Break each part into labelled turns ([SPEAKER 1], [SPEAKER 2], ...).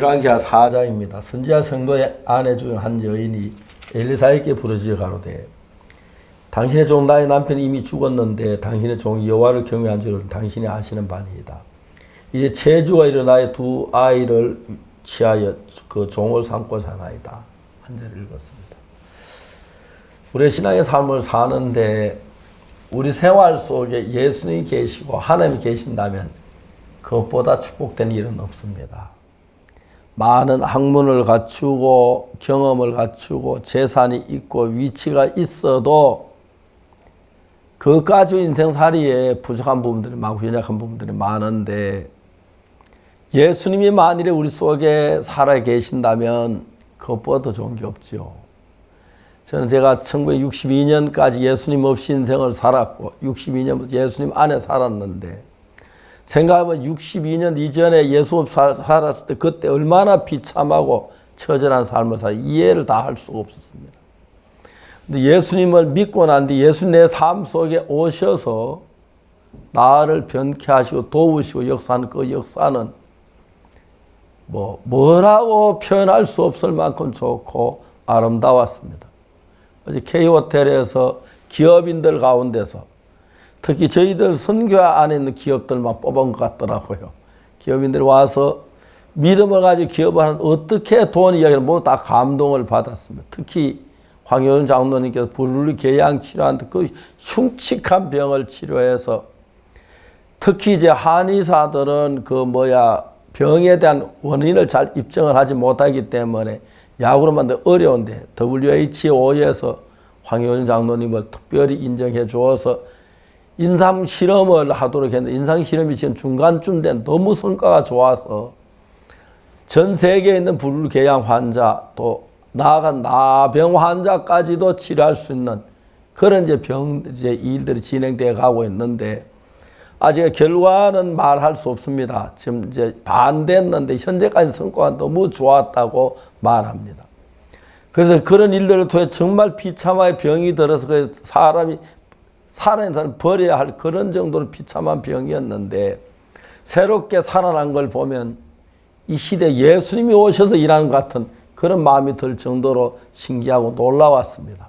[SPEAKER 1] 열왕기하 4장입니다. 선지자 성도의 아내 중 한 여인이 엘리사에게 부르짖어 가로되 당신의 종 나의 남편이 이미 죽었는데 당신의 종 여호와를 경외한 줄은 당신이 아시는 바니이다. 이제 체주가 일어나의 두 아이를 취하여 그 종을 삼고자 하나이다. 한 절을 읽었습니다. 우리 신앙의 삶을 사는데 우리 생활 속에 예수님이 계시고 하나님이 계신다면 그것보다 축복된 일은 없습니다. 많은 학문을 갖추고 경험을 갖추고 재산이 있고 위치가 있어도 그 가지고 인생살이에 부족한 부분들이 많고 연약한 부분들이 많은데 예수님이 만일에 우리 속에 살아 계신다면 그것보다 더 좋은 게 없지요. 저는 제가 1962년까지 예수님 없이 인생을 살았고 62년부터 예수님 안에 살았는데 생각하면 62년 이전에 예수 살았을 때 그때 얼마나 비참하고 처절한 삶을 살 이해를 다 할 수가 없었습니다. 근데 예수님을 믿고 난 뒤 예수님 내 삶 속에 오셔서 나를 변케 하시고 도우시고 역사하는 그 역사는 뭐 뭐라고 표현할 수 없을 만큼 좋고 아름다웠습니다. 어제 K호텔에서 기업인들 가운데서 특히 저희들 선교 안에 있는 기업들만 뽑은 것 같더라고요. 기업인들이 와서 믿음을 가지고 기업을 하는 어떻게 돈 이야기를 모두 다 감동을 받았습니다. 특히 황효연 장로님께서 부르르 계양 치료하는데 그 흉측한 병을 치료해서 특히 이제 한의사들은 그 뭐야 병에 대한 원인을 잘 입증을 하지 못하기 때문에 약으로만 더 어려운데 WHO에서 황효연 장로님을 특별히 인정해 주어서 인상 실험을 하도록 했는데 인상 실험이 지금 중간쯤 된 너무 성과가 좋아서 전 세계에 있는 불계양 환자 또 나아가 나병 환자까지도 치료할 수 있는 그런 이제 병 이제 일들이 진행되어 가고 있는데 아직 결과는 말할 수 없습니다. 지금 이제 반대했는데 현재까지 성과가 너무 좋았다고 말합니다. 그래서 그런 일들을 통해 정말 비참하게 병이 들어서 그 사람이 살아있는 사람 버려야 할 그런 정도로 비참한 병이었는데 새롭게 살아난 걸 보면 이 시대 예수님이 오셔서 일하는 것 같은 그런 마음이 들 정도로 신기하고 놀라웠습니다.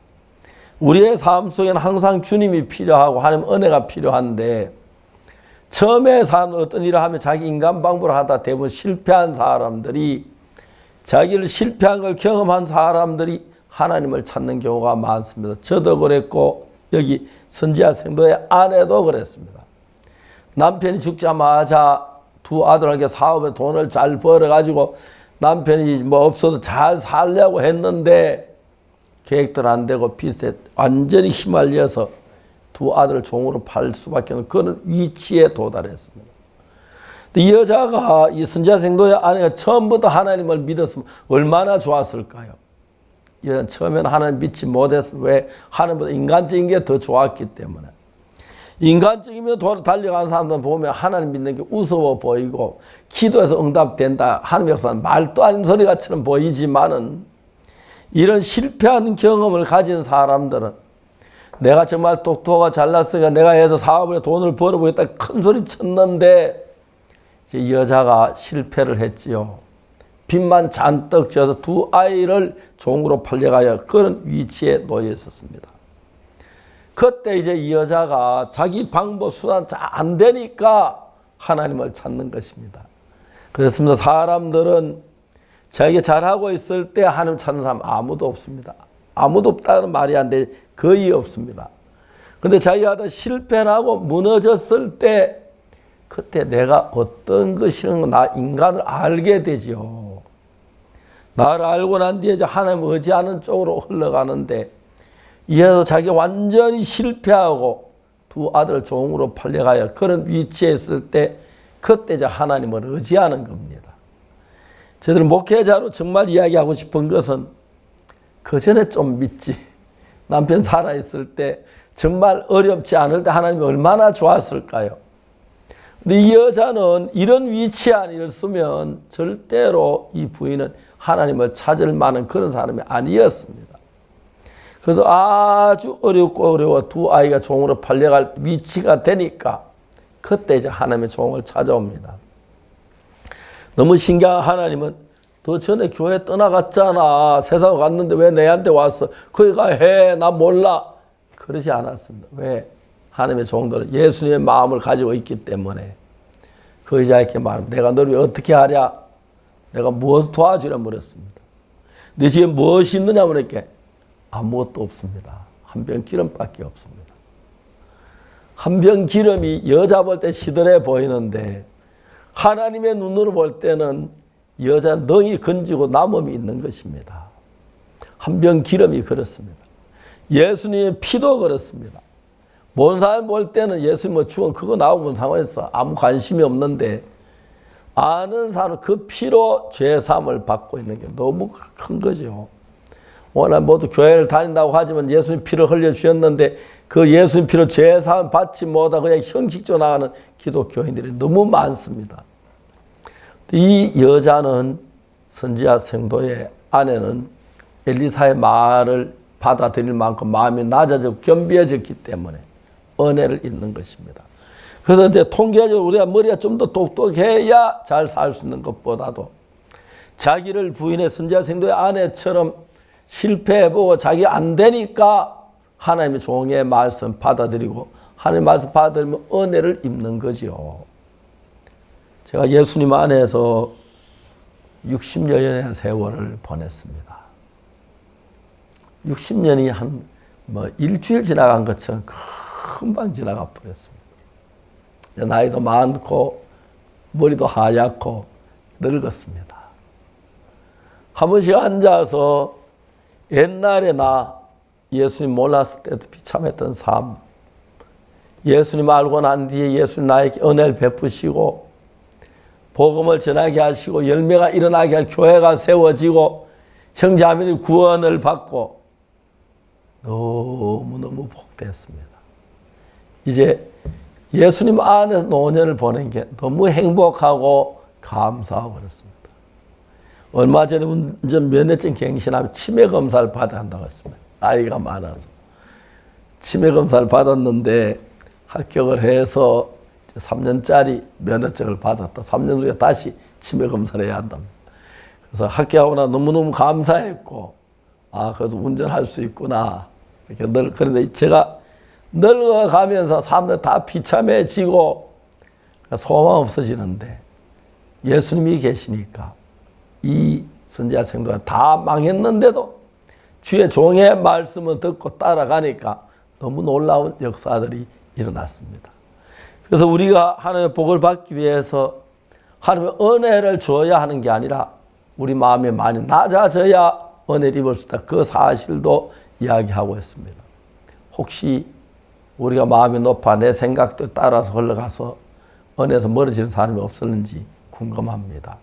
[SPEAKER 1] 우리의 삶 속에는 항상 주님이 필요하고 하나님 은혜가 필요한데 처음에 사람 어떤 일을 하면 자기 인간 방법을 하다 대부분 실패한 사람들이 자기를 실패한 걸 경험한 사람들이 하나님을 찾는 경우가 많습니다. 저도 그랬고 여기 선지자 생도의 아내도 그랬습니다. 남편이 죽자마자 두 아들에게 사업에 돈을 잘 벌어가지고 남편이 뭐 없어도 잘 살려고 했는데 계획들 안 되고 빚에 완전히 휘말려서 두 아들을 종으로 팔 수밖에 없는 그런 위치에 도달했습니다. 이 여자가 이 선지자 생도의 아내가 처음부터 하나님을 믿었으면 얼마나 좋았을까요? 여자는 처음에는 하나님 믿지 못했어. 왜? 하나님보다 인간적인 게 더 좋았기 때문에. 인간적이면 달려가는 사람들 보면 하나님 믿는 게 우스워 보이고 기도해서 응답된다. 하나님 역사는 말도 아닌 소리가처럼 보이지만은 이런 실패한 경험을 가진 사람들은 내가 정말 똑똑하고 잘났으니까 내가 해서 사업에 돈을 벌어보겠다 큰 소리 쳤는데 이 여자가 실패를 했지요. 빚만 잔뜩 져서 두 아이를 종으로 팔려가야 그런 위치에 놓여 있었습니다. 그때 이제 이 여자가 자기 방법 수단 잘 안 되니까 하나님을 찾는 것입니다. 그렇습니다. 사람들은 자기가 잘하고 있을 때 하나님 찾는 사람 아무도 없습니다. 아무도 없다는 말이 안 돼. 거의 없습니다. 근데 자기가 다 실패하고 무너졌을 때 그때 내가 어떤 것이는 나 인간을 알게 되죠. 나를 알고 난 뒤에 하나님 의지하는 쪽으로 흘러가는데 이래서 자기가 완전히 실패하고 두 아들 종으로 팔려가야 할 그런 위치에 있을 때 그때 이제 하나님을 의지하는 겁니다. 저들 목회자로 정말 이야기하고 싶은 것은 그 전에 좀 믿지. 남편 살아있을 때 정말 어렵지 않을 때 하나님이 얼마나 좋았을까요? 근데 이 여자는 이런 위치에 아니었으면 절대로 이 부인은 하나님을 찾을 만한 그런 사람이 아니었습니다. 그래서 아주 어렵고 어려워 두 아이가 종으로 팔려갈 위치가 되니까 그때 이제 하나님의 종을 찾아옵니다. 너무 신기한 하나님은 너 전에 교회 떠나갔잖아. 세상 갔는데 왜 내한테 왔어? 그가 해. 나 몰라. 그러지 않았습니다. 왜? 하나님의 종들은 예수님의 마음을 가지고 있기 때문에 그 의자에게 말합니다. 내가 너를 어떻게 하랴? 내가 무엇을 도와주랴 물었습니다. 너 지금 무엇이 있느냐 물었게 아무것도 없습니다. 한 병 기름밖에 없습니다. 한 병 기름이 여자 볼 때 시들해 보이는데 하나님의 눈으로 볼 때는 여자 능이 건지고 남음이 있는 것입니다. 한 병 기름이 그렇습니다. 예수님의 피도 그렇습니다. 모든 사람 볼 때는 예수님 뭐 죽은 그거 나오면 상관없어. 아무 관심이 없는데 아는 사람 그 피로 죄삼을 받고 있는 게 너무 큰 거죠. 오늘 모두 교회를 다닌다고 하지만 예수님 피를 흘려 주셨는데 그 예수님 피로 죄삼 받지 못하고 그냥 형식적으로 나가는 기독교인들이 너무 많습니다. 이 여자는 선지자 성도의 아내는 엘리사의 말을 받아들일 만큼 마음이 낮아져 겸비해졌기 때문에 은혜를 잊는 것입니다. 그래서 이제 통계적으로 우리가 머리가 좀 더 똑똑해야 잘 살 수 있는 것보다도 자기를 부인의 선지자 성도의 아내처럼 실패해보고 자기 안 되니까 하나님의 종의 말씀 받아들이고 하나님의 말씀 받아들이면 은혜를 입는 거지요. 제가 예수님 안에서 60여년의 세월을 보냈습니다. 60년이 한 뭐 일주일 지나간 것처럼 금방 지나가 버렸습니다. 나이도 많고 머리도 하얗고 늙었습니다. 한 번씩 앉아서 옛날에 나 예수님 몰랐을 때도 비참했던 삶, 예수님 알고 난 뒤에 예수님 나에게 은혜를 베푸시고 복음을 전하게 하시고 열매가 일어나게 교회가 세워지고 형제자매들이 구원을 받고 너무너무 복됐습니다. 이제 예수님 안에서 노년을 보낸 게 너무 행복하고 감사하고 그렇습니다. 얼마 전에 운전 면허증 갱신하면 치매 검사를 받아야 한다고 했습니다. 나이가 많아서. 치매 검사를 받았는데 합격을 해서 3년짜리 면허증을 받았다. 3년 후에 다시 치매 검사를 해야 한답니다. 그래서 합격하고 나 너무너무 감사했고, 아, 그래도 운전할 수 있구나. 이렇게 늘, 그런데 제가 늙어가면서 사람들 다 비참해지고 소망 없어지는데 예수님이 계시니까 이 선지자 생도가 다 망했는데도 주의 종의 말씀을 듣고 따라가니까 너무 놀라운 역사들이 일어났습니다. 그래서 우리가 하나님의 복을 받기 위해서 하나님의 은혜를 줘야 하는 게 아니라 우리 마음이 많이 낮아져야 은혜를 입을 수 있다. 그 사실도 이야기하고 있습니다. 혹시 우리가 마음이 높아 내 생각도 따라서 흘러가서 은혜에서 멀어지는 사람이 없었는지 궁금합니다.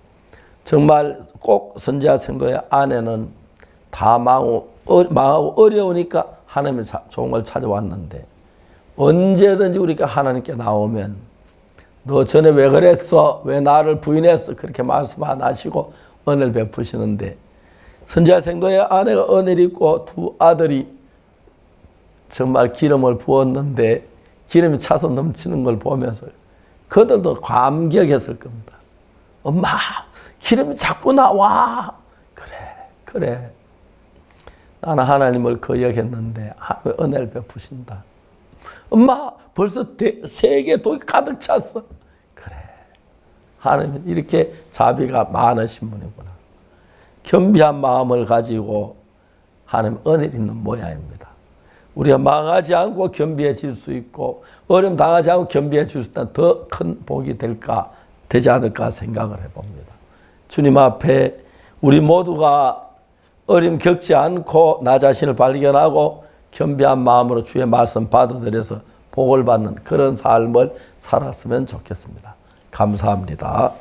[SPEAKER 1] 정말 꼭 선지자 생도의 아내는 다 망하고, 망하고 어려우니까 하나님의 종을 찾아왔는데 언제든지 우리가 하나님께 나오면 너 전에 왜 그랬어? 왜 나를 부인했어? 그렇게 말씀 안 하시고 은혜를 베푸시는데 선지자 생도의 아내가 은혜를 입고 두 아들이 정말 기름을 부었는데 기름이 차서 넘치는 걸 보면서 그들도 감격했을 겁니다. 엄마, 기름이 자꾸 나와. 그래, 그래. 나는 하나님을 거역했는데 하나님 은혜를 베푸신다. 엄마, 벌써 세계 독이 가득 찼어. 그래. 하나님은 이렇게 자비가 많으신 분이구나. 겸비한 마음을 가지고 하나님 은혜를 있는 모양입니다. 우리가 망하지 않고 겸비해질 수 있고 어려움 당하지 않고 겸비해질 수 있다면 더큰 복이 될까 되지 않을까 생각을 해봅니다. 주님 앞에 우리 모두가 어려움 겪지 않고 나 자신을 발견하고 겸비한 마음으로 주의 말씀 받아들여서 복을 받는 그런 삶을 살았으면 좋겠습니다. 감사합니다.